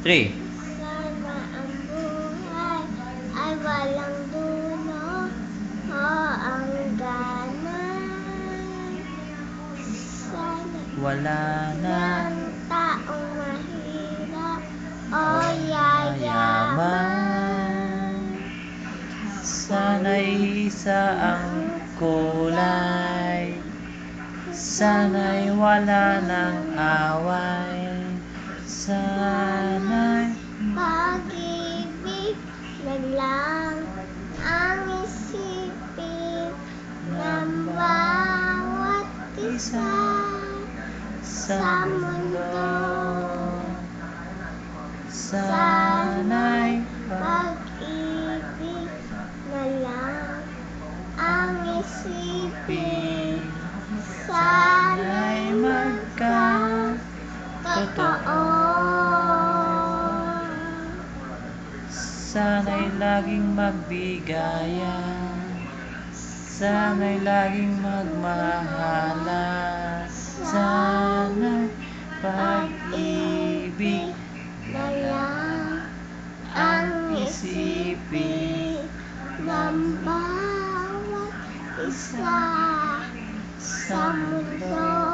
Three. Sana ang ay walang dulo o ang. Sana Wala na ng taong mahirap o yayaman. Sana'y isa ang kulay. Sana'y wala ng away. Isa sa mundo. Sana'y Pag-ibig na lang ang isipin. Sana'y magkatotoo. Sana'y laging magbigayan Sana'y laging magmahalan isipin ng bawat isa sa mundo.